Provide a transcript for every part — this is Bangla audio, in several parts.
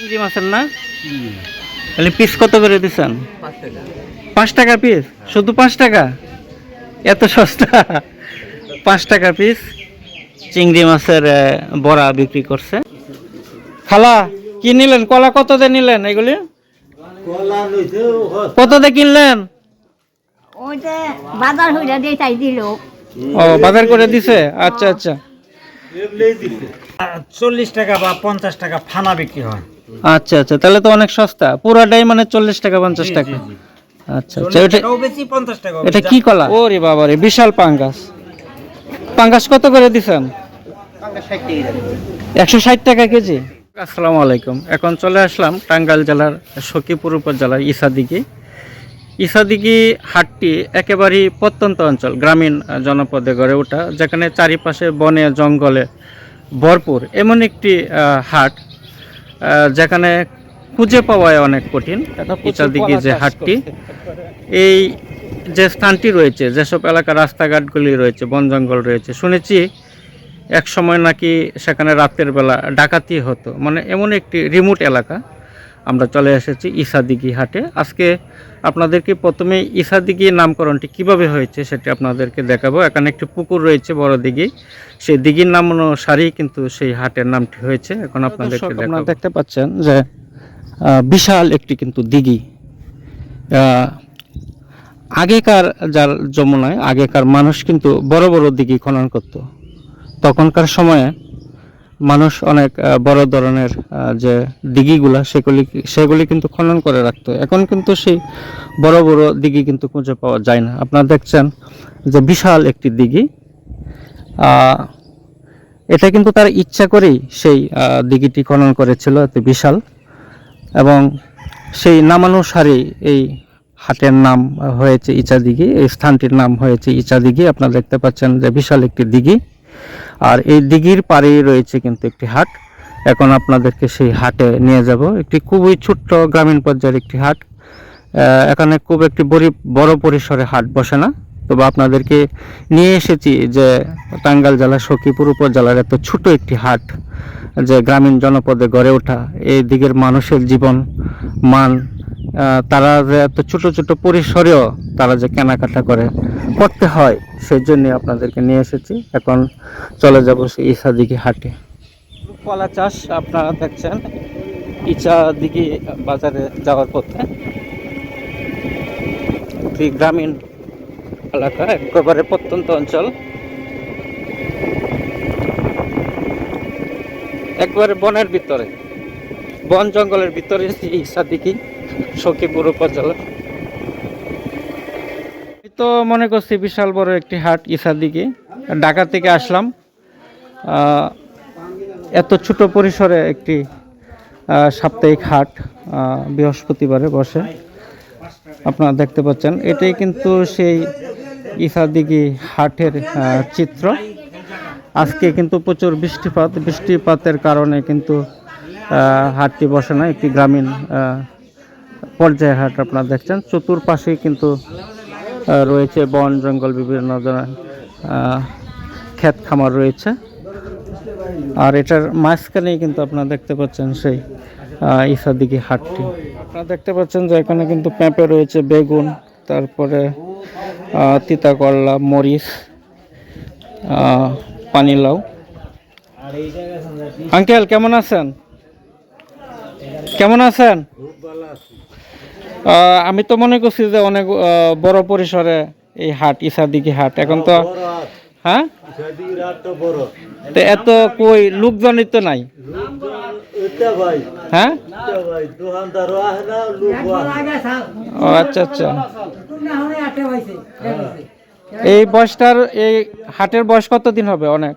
চিংড়ি মাছের না? তাহলে পিস কত করে দিচ্ছেন পাঁচ টাকা। পিস শুধু পাঁচ টাকা? এত সস্তা। পাঁচ টাকা পিস চিংড়ি মাছের বড়া বিক্রি করছে। খালা কি নিলেন? কলা কত দিয়ে নিলেন এগুলি? কত দিয়ে কিনলেন? ওই যে বাজার হইয়া দিয়ে তাই দিল। ও বাজার করে দিছে? আচ্ছা আচ্ছা। চল্লিশ টাকা বা পঞ্চাশ টাকা ফানা বিক্রি হয়। আচ্ছা আচ্ছা তাহলে তো অনেক সস্তা। পুরাটাই মানে চল্লিশ টাকা পঞ্চাশ টাকা। আচ্ছা আচ্ছা টাকাও এটা কি কলা? ওরে বাবা রে বিশাল পাঙ্গাস। পাঙ্গাস কত করে দিছেন? একশো ষাট টাকা কেজি। আসসালামু আলাইকুম। এখন চলে আসলাম টাঙ্গাইল জেলার সখীপুর উপজেলার ইসাদিকি ইসাদিকি হাটটি একেবারেই প্রত্যন্ত অঞ্চল গ্রামীণ জনপদে গড়ে ওঠা। যেখানে চারিপাশে বনে জঙ্গলে ভরপুর। এমন একটি আহ, হাট যেখানে খুঁজে পাওয়ায় অনেক কঠিন। ইসাদিকি যে হাটটি এই যে স্থানটি রয়েছে যেসব এলাকার রাস্তাঘাটগুলি রয়েছে বন জঙ্গল রয়েছে শুনেছি এক সময় নাকি সেখানে রাতের বেলা ডাকাতি হতো। মানে এমন একটি রিমোট এলাকা। আমরা চলে এসেছি ইসাদিঘি হাটে। আজকে আপনাদেরকে প্রথমে ইসাদিঘি নামকরণটি কীভাবে হয়েছে সেটি আপনাদেরকে দেখাবো। এখানে একটি পুকুর রয়েছে বড় দিঘি। সেই দিঘির নাম অনুসারেই কিন্তু সেই হাটের নামটি হয়েছে। এখন আপনাদেরকে আপনারা দেখতে পাচ্ছেন যে বিশাল একটি কিন্তু দিঘি। আগেকার যার যমুনায় আগেকার মানুষ কিন্তু বড় বড় দিঘি খনন করত। তখনকার সময়ে মানুষ অনেক বড় ধরনের যে দিঘিগুলা সেগুলি সেগুলি কিন্তু খনন করে রাখতো। এখন কিন্তু সেই বড় বড় দিঘি কিন্তু খুঁজে পাওয়া যায় না। আপনারা দেখছেন যে বিশাল একটি দিঘি। এটা কিন্তু তার ইচ্ছা করেই সেই দিঘিটি খনন করেছিল, এত বিশাল। এবং সেই নামানুসারেই এই হাটের নাম হয়েছে ইচা দিঘি, এই স্থানটির নাম হয়েছে ইচা দিঘি। আপনারা দেখতে পাচ্ছেন যে বিশাল একটি দিঘি। আর এই দিঘির পাড়েই রয়েছে কিন্তু একটি হাট। এখন আপনাদেরকে সেই হাটে নিয়ে যাব। একটি খুবই ছোট্ট গ্রামীণ পর্যায়ের একটি হাট। এখানে খুব একটি বড় পরিসরে হাট বসে না। তবে আপনাদেরকে নিয়ে এসেছি যে টাঙ্গাল জেলার সখীপুর উপজেলার এত ছোট একটি হাট যে গ্রামীণ জনপদে গড়ে ওঠা। এই দিকের মানুষের জীবন, মান তারা যে এত ছোট ছোট পরিসরেও তারা যে কেনাকাটা করে, করতে হয় সেই জন্য আপনাদেরকে নিয়ে এসেছি। এখন চলে যাব সেই ইসা দিঘি হাটে। কলা চাষ আপনারা দেখছেন ইচা দিঘি বাজারে যাওয়ার পথে। গ্রামীণ এলাকা একেবারে প্রত্যন্ত অঞ্চল। একবারে বনের ভিতরে, বন জঙ্গলের ভিতরে এই সাদিকি সখীপুর উপজেলা। তো মনে করছি বিশাল বড় একটি হাট ইসাদিকে ঢাকা থেকে আসলাম। এত ছোট পরিসরে একটি সাপ্তাহিক হাট বৃহস্পতিবারে বসে। আপনারা দেখতে পাচ্ছেন, এটাই কিন্তু সেই ইসাদিঘি হাটের চিত্র। আজকে কিন্তু প্রচুর বৃষ্টিপাত, বৃষ্টিপাতের কারণে কিন্তু হাটটি বসে না, একটি গ্রামীণ পর্যায়ে হাট আপনারা দেখছেন। চতুর্পাশেই কিন্তু রয়েছে বন জঙ্গল বিভিন্ন ক্ষেত খামার রয়েছে। আর এটার মাঝখানেই কিন্তু আপনারা দেখতে পাচ্ছেন সেই আহ, ইসাদিঘি হাটটি। আপনারা দেখতে পাচ্ছেন যে এখানে কিন্তু পেঁপে রয়েছে বেগুন তারপরে তিতা করলা মরিচ পানিলাউ আঙ্কেল কেমন আছেন? কেমন আছেন? আমি তো মনে করছি যে অনেক বড় পরিসরে এই হাট ইসাদিঘি হাট। এখন তো হ্যাঁ? তো এত কই লোকজনই তো নাই। হ্যাঁ? ও আচ্ছা আচ্ছা। এই বয়সটার এই হাটের বয়স কতদিন হবে অনেক?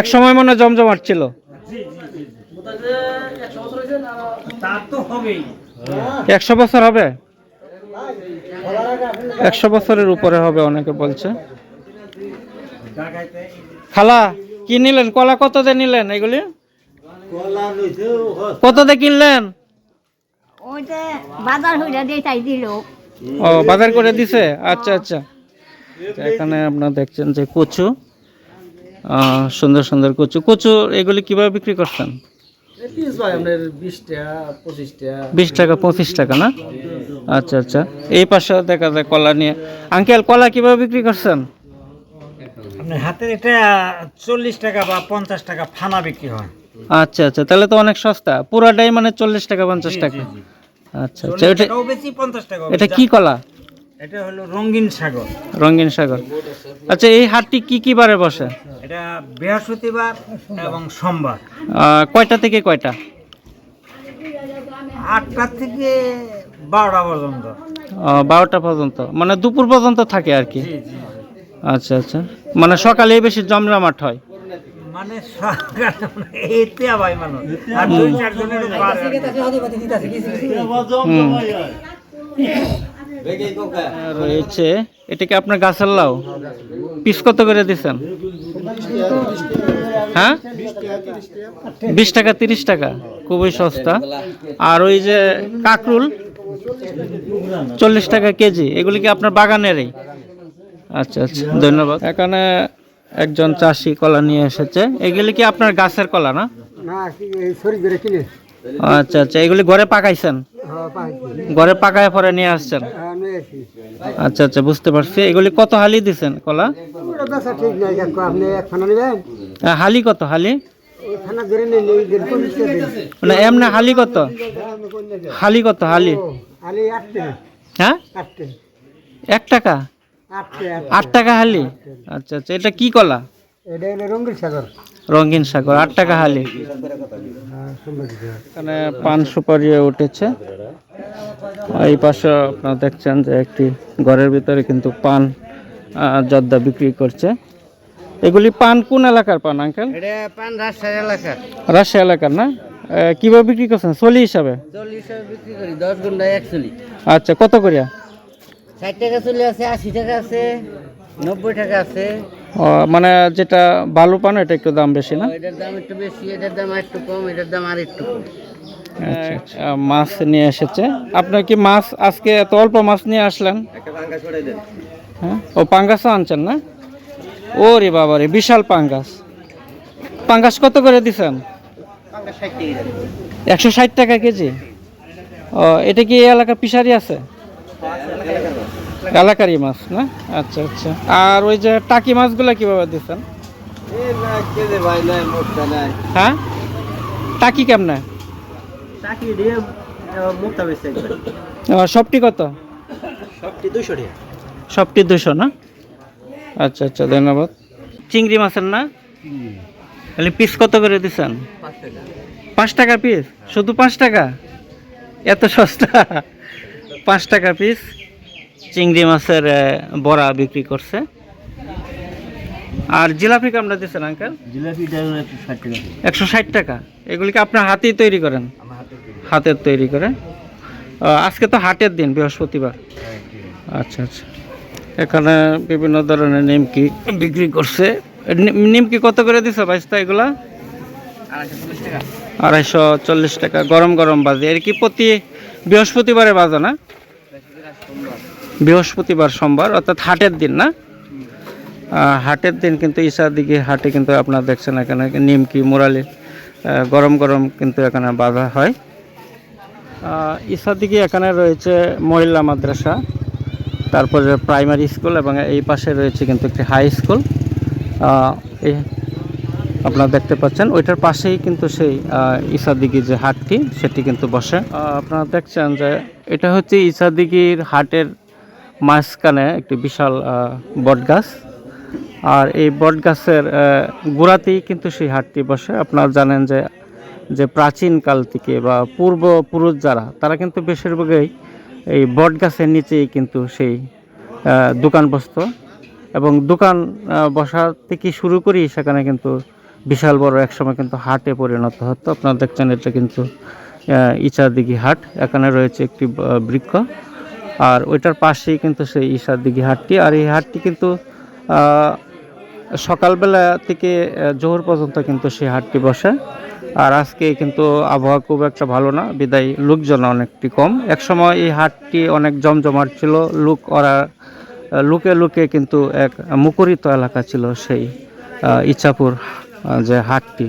এক সময় মনে হয় জমজমাট ছিল। একশো বছর হবে? একশো বছরের উপরে হবে অনেকে বলছে। খালা কি নিলেন? কলা কত দিয়ে নিলেন এগুলি? কত দিয়ে কিনলেন? ওই যে বাজার হইয়া দিয়ে তাই দিল। ও বাজার করে দিছে? আচ্ছা আচ্ছা। এখানে আপনারা দেখছেন যে কচু সুন্দর সুন্দর কচু। কচু এগুলি কীভাবে বিক্রি করছেন? বিশ টাকা পঁচিশ টাকা না? আচ্ছা আচ্ছা। এই পাশে দেখা যায় কলা নিয়ে। আঙ্কেল কলা কীভাবে বিক্রি করছেন? হাতের এটা চল্লিশ টাকা বা পঞ্চাশ টাকা ফানা বিক্রি হয়। আচ্ছা আচ্ছা। তাহলে তো অনেক সস্তা। পুরাটাই মানে চল্লিশ টাকা পঞ্চাশ টাকা। আচ্ছা আচ্ছা। এটা এটা। কি কলা? এটা হলো রঙিন সাগর। রঙিন সাগর। আচ্ছা এই হাটটি কি কি বারে বসে? এটা বৃহস্পতিবার এবং সোমবার। কয়টা থেকে কয়টা? আটটা থেকে বারোটা পর্যন্ত। বারোটা পর্যন্ত। মানে দুপুর পর্যন্ত থাকে আর কি? জি জি জি। আচ্ছা আচ্ছা। মানে সকালেই বেশি জমজমাট হয়? মানে সরকার এতে আবাই মানুষ। আর দুই চারজনের পার হুম। রয়েছে। এটা কি আপনার গাছের লাউ? পিস কত করে দিচ্ছেন হ্যাঁ? বিশ টাকা তিরিশ টাকা। খুবই সস্তা। আর ওই যে কাকরুল চল্লিশ টাকা কেজি। এগুলি কি আপনার বাগানেরই? আচ্ছা আচ্ছা। ধন্যবাদ। এখানে একজন চাষি কলা নিয়ে এসেছে। এগুলি কি আপনার গাছের কলা না? আচ্ছা আচ্ছা। এগুলি ঘরে পাকাইছেন? ঘরে পাকায় পরে নিয়ে আসছেন? আচ্ছা আচ্ছা বুঝতে পারছি। এগুলি কত হালি দিছেন, কলা? হালি কত, হালি? দিন। মানে এমনি হালি কত? হালি কত, হালি? হ্যাঁ? এক টাকা? আট টাকা হালি? আচ্ছা আচ্ছা এটা কি কলা? এটা হলো রঙ্গিল সাগর। রঙিন সাগর আট টাকা হালি। এখানে পান সুপারি উঠেছে। এই পাশে আপনারা দেখছেন যে একটি ঘরের ভিতরে কিন্তু পান জর্দা বিক্রি করছে। এগুলি পান কোন এলাকার পান আঙ্কেল? পান রাজশাহী এলাকা রাজশাহী এলাকার না? কীভাবে বিক্রি করছেন? চলি হিসাবে? আচ্ছা কত করিয়া? ষাট টাকা চলে আছে আশি টাকা আছে। নব্বই টাকা আছে। ও, মানে যেটা বালু পান এটা একটু দাম বেশি না? এটার দাম একটু বেশি এটার দাম একটু কম এটার দাম আর একটু কম। আচ্ছা আচ্ছা। মাছ নিয়ে এসেছে। আপনার কি মাছ আজকে এত অল্প মাছ নিয়ে আসলেন? হ্যাঁ? ও পাঙ্গাসও আনছেন না? ও রে বাবা রে বিশাল পাঙ্গাস। পাঙ্গাস কত করে দিছেন? একশো ষাট টাকা কেজি? ও এটা কি এই এলাকা পিসারি আছে? এলাকারই মাছ না? আচ্ছা আচ্ছা। আর ওই যে টাকি মাছগুলো কীভাবে দিচ্ছেন হ্যাঁ? টাকি কেমনে? সবটি কত? সবটি দুশো না? আচ্ছা আচ্ছা ধন্যবাদ। চিংড়ি মাছের না? তাহলে পিস কত করে দিচ্ছেন পাঁচ টাকা। পিস শুধু পাঁচ টাকা? এত সস্তা? পাঁচ টাকা পিস চিংড়ি মাছের বড়া বিক্রি করছে। আর জিলাপি কামড়া দিচ্ছেন আঙ্কেল? টাকা। একশো ষাট টাকা। এগুলি কি আপনার হাতেই তৈরি করেন? হাতের তৈরি করে। আজকে তো হাটের দিন বৃহস্পতিবার। আচ্ছা আচ্ছা। এখানে বিভিন্ন ধরনের নিমকি বিক্রি করছে। নিমকি কত করে দিছে বাইশটা এগুলা? আড়াইশো চল্লিশ টাকা গরম গরম বাজে। এর কি প্রতি বৃহস্পতিবারে বাজে না? বৃহস্পতিবার সোমবার, অর্থাৎ হাটের দিন না? হাটের দিন কিন্তু ঈশার দিকে হাটে কিন্তু আপনারা দেখছেন এখানে নিমকি, মুরালি গরম গরম কিন্তু এখানে বাঁধা হয়। ঈশার দিকে এখানে রয়েছে মহিলা মাদ্রাসা, তারপরে প্রাইমারি স্কুল এবং এই পাশে রয়েছে কিন্তু একটি হাই স্কুল। আপনারা দেখতে পাচ্ছেন, ওইটার পাশেই কিন্তু সেই ইসাদিঘি যে হাটটি, সেটি কিন্তু বসে। আপনারা দেখছেন যে এটা হচ্ছে ইসাদিঘির হাটের মাঝখানে একটি বিশাল বট গাছ আর এই বট গাছের গোড়াতেই কিন্তু সেই হাটটি বসে। আপনারা জানেন যে যে প্রাচীনকাল থেকে বা পূর্বপুরুষ যারা, তারা কিন্তু বেশিরভাগই এই বট গাছের নিচেই কিন্তু সেই দোকান বসতো। এবং দোকান বসা থেকে শুরু করি সেখানে কিন্তু বিশাল বড় একসময় কিন্তু হাটে পরিণত হতো। আপনারা দেখছেন এটা কিন্তু ইচাদিঘি হাট। এখানে রয়েছে একটি বৃক্ষ। আর ওইটার পাশেই কিন্তু সেই ইসাদিঘি হাটটি। আর এই হাটটি কিন্তু সকালবেলা থেকে জোহর পর্যন্ত কিন্তু সেই হাটটি বসে। আর আজকে কিন্তু আবহাওয়া খুব একটা ভালো না, বিদায় লোকজন অনেকটি কম। একসময় এই হাটটি অনেক জমজমাট ছিল, লোক ওরা, লুকে লুকে কিন্তু এক মুখরিত এলাকা ছিল সেই ইচ্ছাপুর যে হাটটি।